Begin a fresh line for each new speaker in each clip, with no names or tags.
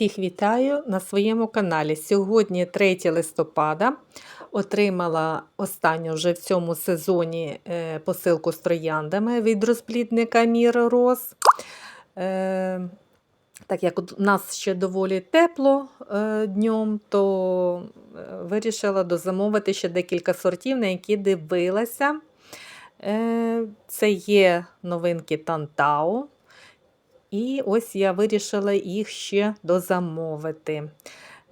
Всіх вітаю на своєму каналі. Сьогодні 3 листопада. Отримала останню вже в цьому сезоні е, посилку з трояндами від розплідника Міра Роз. Е, Так як у нас ще доволі тепло е, днем, то вирішила дозамовити ще декілька сортів, на які дивилася. Це є новинки Тантау. І ось я вирішила їх ще дозамовити.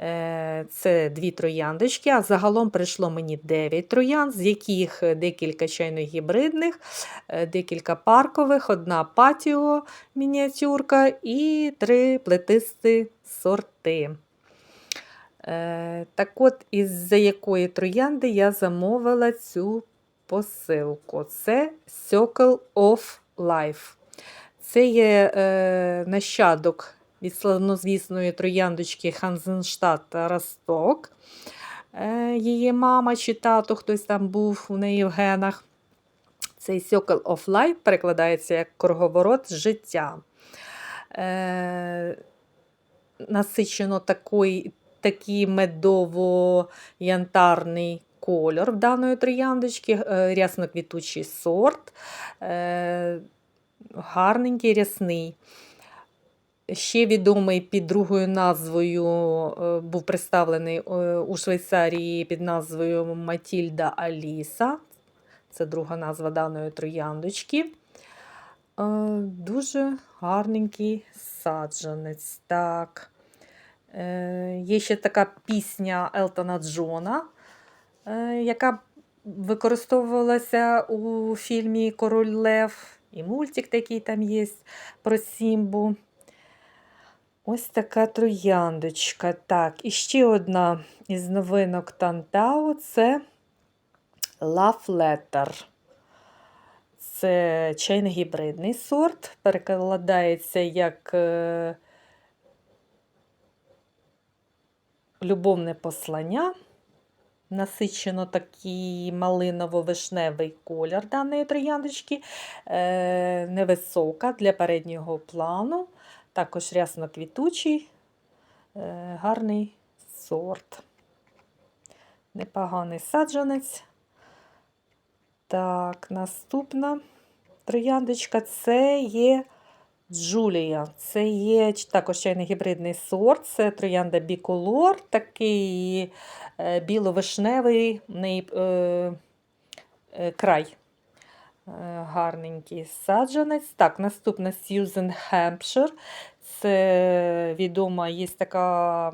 Е, Це дві трояндочки, а загалом прийшло мені 9 троянд, з яких декілька чайно-гібридних, е, декілька паркових, одна патіо мініатюрка і три плетисті сорти. Е, Так от, із-за якої троянди я замовила цю посилку. Це Circle of Life. Це є е, нащадок від славнозвісної трояндочки Ханзенштадт Росток. Е, її мама чи тато, хтось там був у неї в генах. Цей Circle of Life перекладається як круговорот життя. Е, насичено такий, такий медово-янтарний кольор в даної трояндочки, е, рясно-квітучий сорт. Е, гарненький рясний. Ще відомий під другою назвою е, був представлений е, у Швейцарії під назвою Матільда Аліса. Це друга назва даної трояндочки. Е, Дуже гарненький саджанець. Так. Є ще така пісня Елтона Джона, яка використовувалася у фільмі Король Лев. І мультик такий там є про Сімбу. Ось така трояндочка. Так, і ще одна із новинок Тантау це Love Letter. Це чайно-гібридний сорт. Перекладається як е, любовне послання. Насичено такий малиново-вишневий колір даної трояндочки, е, невисока для переднього плану, також рясно-квітучий, е, гарний сорт. Непоганий саджанець. Так, наступна трояндочка це є Джулія. Це є також чайно-гібридний сорт, це троянда біколор, такий біло-вишневий е, е, край. Е, гарненький саджанець. Так, наступна Сьюзен Хемпшир. Це відома є така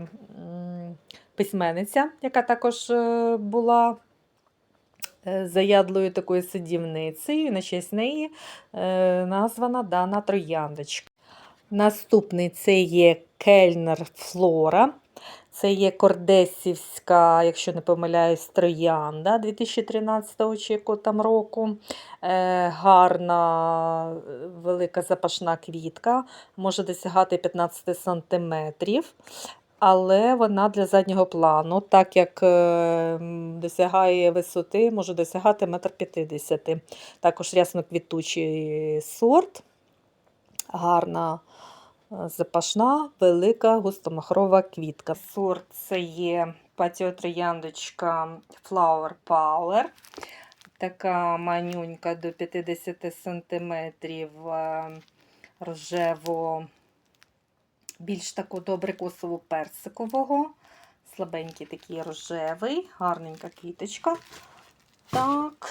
письменниця, яка також е, була е, заядлою такою сидівницею. На честь неї е, названа дана трояндочка. Наступний це є Кельнер Флора. Це є Кордесівська, якщо не помиляюсь, троянда 2013 чи якого там року. Е, гарна, е, велика запашна квітка, може досягати 15 см. Але вона для заднього плану, так як е, досягає висоти, може досягати 1,50 м. Також рясно-квітучий сорт, гарна запашна, велика густомахрова квітка. Сорт це є патіотрояндочка Flower Power. Така манюнька до 50 см рожево більш таку добре косово персикового. Слабенький такий рожевий, гарненька квіточка. Так.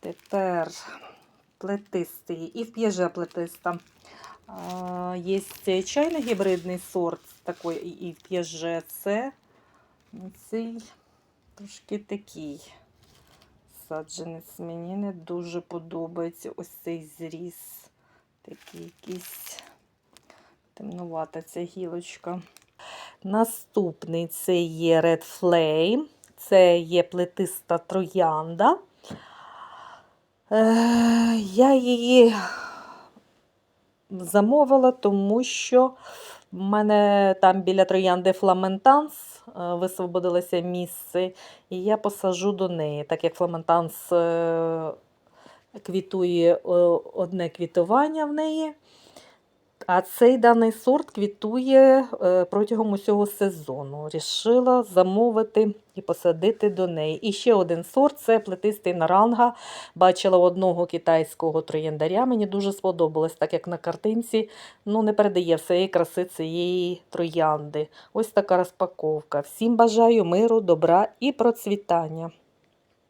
Тепер плетистий і в п'єже плетиста. А, Є чайно-гібридний сорт такий і в п'єже. Це цей трошки такий саджанець. Мені не дуже подобається ось цей зріз. Такий якийсь темнувата ця гілочка. Наступний це є Red Flame, це є плетиста троянда. Е, я її замовила, тому що в мене там біля троянди Фламентанс е, висвободилося місце, і я посажу до неї, так як Фламентанс е, квітує е, одне квітування в неї. А цей даний сорт квітує е, протягом усього сезону. Рішила замовити і посадити до неї. І ще один сорт це плетистий наранга. Бачила одного китайського трояндаря. Мені дуже сподобалось, так як на картинці ну, не передає всієї краси цієї троянди. Ось така розпаковка. Всім бажаю миру, добра і процвітання.